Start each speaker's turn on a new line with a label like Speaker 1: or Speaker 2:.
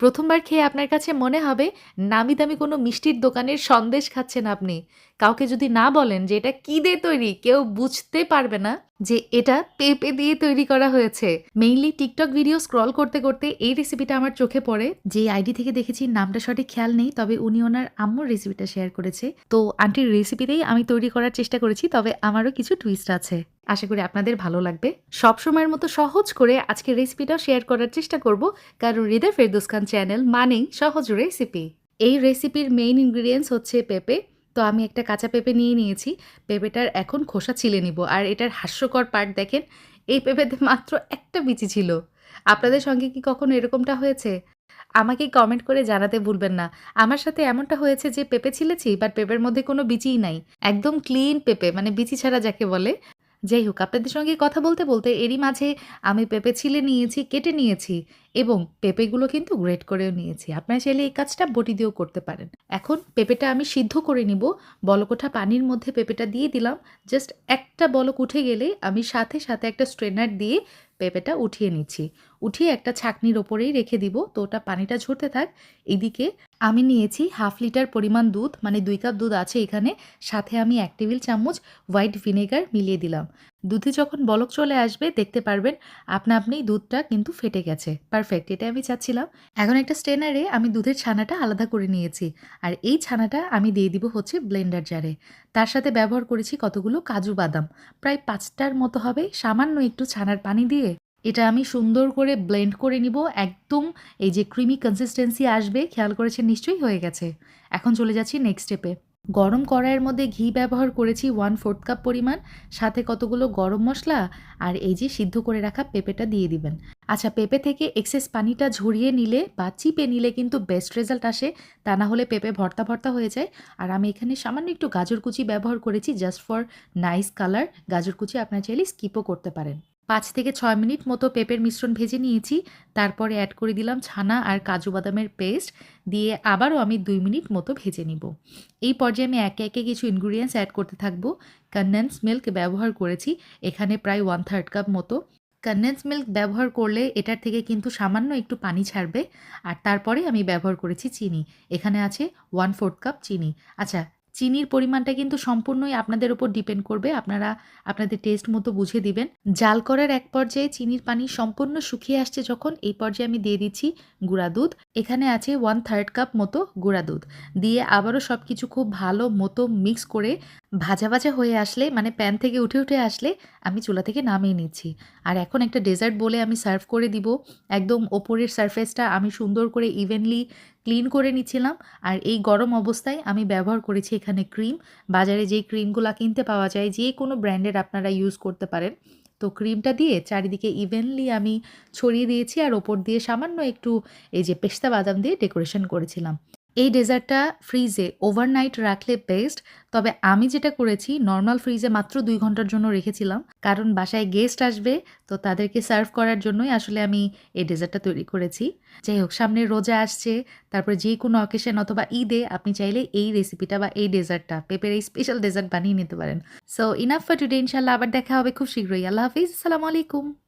Speaker 1: প্রথমবার খেয়ে আপনার কাছে মনে হবে নামি দামি কোনো মিষ্টির দোকানের সন্দেশ খাচ্ছেন আপনি। কাউকে যদি না বলেন যে এটা কী দিয়ে তৈরি, কেউ বুঝতে পারবে না। যে এটা পেঁপে দিয়ে তৈরি করা হয়েছে। মেইনলি টিকটক ভিডিও স্ক্রল করতে করতে এই রেসিপিটা আমার চোখে পড়ে। যে আইডি থেকে দেখেছি, নামটা সঠিক খেয়াল নেই, তবে উনি ওনার আম্মুর রেসিপিটা শেয়ার করেছে। তো আন্টির রেসিপিতেই আমি তৈরি করার চেষ্টা করেছি, তবে আমারও কিছু টুইস্ট আছে। আশা করি আপনাদের ভালো লাগবে। সব সময়ের মতো সহজ করে আজকে রেসিপিটাও শেয়ার করার চেষ্টা করব, কারণ হৃদয় ফেরদৌস খান চ্যানেল মানেই সহজ রেসিপি এই রেসিপির মেইন ইনগ্রিডিয়েন্টস হচ্ছে পেঁপে। তো আমি একটা কাঁচা পেঁপে নিয়ে নিয়েছি। পেঁপেটার এখন খোসা ছিলে নিব। আর এটার হাস্যকর পার্ট দেখেন, এই পেঁপেতে মাত্র একটা বিচি ছিল। আপনাদের সঙ্গে কি কখনো এরকমটা হয়েছে? আমাকে কমেন্ট করে জানাতে ভুলবেন না। আমার সাথে এমনটা হয়েছে যে, পেঁপে ছিলেছি বাট পেঁপের মধ্যে কোনো বিচিই নাই। একদম ক্লিন পেঁপে মানে বিচি ছাড়া যাকে বলে। যাই হোক আপনাদের সঙ্গে কথা বলতে বলতে এরই মাঝে আমি পেঁপে ছিলে নিয়েছি, কেটে নিয়েছি এবং পেঁপেগুলো কিন্তু গ্রেট করেও নিয়েছি। আপনারা চাইলে এই কাজটা বটি দিয়েও করতে পারেন। এখন পেঁপেটা আমি সিদ্ধ করে নিব। বলকোঠা পানির মধ্যে পেঁপেটা দিয়ে দিলাম। জাস্ট একটা বলক উঠে গেলে আমি সাথে সাথে একটা স্ট্রেনার দিয়ে পেঁপেটা উঠিয়ে নিচ্ছি। উঠিয়ে একটা ছাকনির ওপরেই রেখে দিব। তো ওটা পানিটা ঝরতে থাক। এদিকে আমি নিয়েছি হাফ লিটার পরিমাণ দুধ মানে দুই কাপ দুধ আছে এখানে। সাথে আমি এক টেবিল চামচ হোয়াইট ভিনেগার মিলিয়ে দিলাম। দুধে যখন বলক চলে আসবে, দেখতে পারবেন আপনা আপনি দুধটা কিন্তু ফেটে গেছে। পারফেক্ট, এটা আমি চাচ্ছিলাম। এখন একটা স্টেনারে আমি দুধের ছানাটা আলাদা করে নিয়েছি। আর এই ছানাটা আমি দিয়ে দিব হচ্ছে ব্লেন্ডার জারে। তার সাথে ব্যবহার করেছি কতগুলো কাজু বাদাম। প্রায় পাঁচটার মতো হবে। সামান্য একটু ছানার পানি দিয়ে এটা আমি সুন্দর করে ব্লেন্ড করে নিব। একদম এই যে ক্রিমি কনসিস্টেন্সি আসবে, খেয়াল করেছেন নিশ্চয়ই হয়ে গেছে। এখন চলে যাচ্ছি নেক্সট স্টেপে গরম কড়াইয়ের মধ্যে ঘি ব্যবহার করেছি ওয়ান ফোর্থ কাপ পরিমাণ। সাথে কতগুলো গরম মশলা আর এই যে সিদ্ধ করে রাখা পেঁপেটা দিয়ে দিবেন। আচ্ছা পেঁপে থেকে এক্সেস পানিটা ঝরিয়ে নিলে বা চিপে নিলে কিন্তু বেস্ট রেজাল্ট আসে। তা না হলে পেঁপে ভর্তা ভর্তা হয়ে যায়। আর আমি এখানে সামান্য একটু গাজর কুচি ব্যবহার করেছি জাস্ট ফর নাইস কালার গাজর কুচি আপনার চাইলে স্কিপও করতে পারেন। পাঁচ থেকে ছয় মিনিট মতো পেঁপের মিশ্রণ ভেজে নিয়েছি, তারপরে অ্যাড করে দিলাম ছানা আর কাজু বাদামের পেস্ট দিয়ে আবারও আমি দুই মিনিট মতো ভেজে নিব। এই পর্যায়ে আমি একে একে কিছু ইনগ্রিডিয়েন্টস অ্যাড করতে থাকব। কন্ডেন্স মিল্ক ব্যবহার করেছি, এখানে প্রায় ওয়ান থার্ড কাপ মতো। কন্ডেন্স মিল্ক ব্যবহার করলে এটার থেকে কিন্তু সামান্য একটু পানি ছাড়বে। আর তারপরে আমি ব্যবহার করেছি চিনি, এখানে আছে ওয়ান ফোর্থ কাপ চিনি। আচ্ছা চিনির পরিমাণটা কিন্তু সম্পূর্ণই আপনাদের উপর ডিপেন্ড করবে। আপনারা আপনাদের টেস্ট মতো বুঝে দিবেন। জাল করার এক পর্যায়ে চিনির পানি সম্পূর্ণ শুকিয়ে আসছে যখন এই পর্যায়ে আমি দিয়ে দিচ্ছি গুঁড়া দুধ। এখানে আছে ওয়ান থার্ড কাপ মতো গুঁড়া দুধ। দিয়ে আবারও সব কিছু খুব ভালো মতো মিক্স করে ভাজা ভাজা হয়ে আসলে মানে প্যান থেকে উঠে উঠে আসলে আমি চুলা থেকে নামিয়ে নিচ্ছি। আর এখন একটা ডেজার্ট বলে আমি সার্ভ করে দিব। একদম ওপরের সারফেসটা আমি সুন্দর করে ইভেনলি ক্লিন করে নিচ্ছিলাম। আর এই গরম অবস্থায় আমি ব্যবহার করেছি এখানে ক্রিম। বাজারে যেই ক্রিমগুলো কিনতে পাওয়া যায়, যে কোনো ব্র্যান্ডের আপনারা ইউজ করতে পারেন। তো ক্রিমটা দিয়ে চারিদিকে ইভেনলি আমি ছড়িয়ে দিয়েছি আর ওপর দিয়ে সামান্য একটু এই যে পেস্তা বাদাম দিয়ে ডেকোরেশন করেছিলাম। এই ডেজার্টটা ফ্রিজে ওভারনাইট রাখলে বেস্ট, তবে আমি যেটা করেছি, নর্মাল ফ্রিজে মাত্র দুই ঘণ্টার জন্য রেখেছিলাম। কারণ বাসায় গেস্ট আসবে, তো তাদেরকে সার্ভ করার জন্যই আসলে আমি এই ডেজার্টটা তৈরি করেছি। যাই হোক, সামনে রোজা আসছে, তারপরে যে কোনো অকেশন অথবা ঈদে আপনি চাইলে এই রেসিপিটা বা এই ডেজার্টটা পেপের এই স্পেশাল ডেজার্ট বানিয়ে নিতে পারেন। সো ইনাফ ফর টুডে ইনশাল্লাহ আবার দেখা হবে খুব শীঘ্রই। আল্লাহ হাফিজ, আসসালামু আলাইকুম।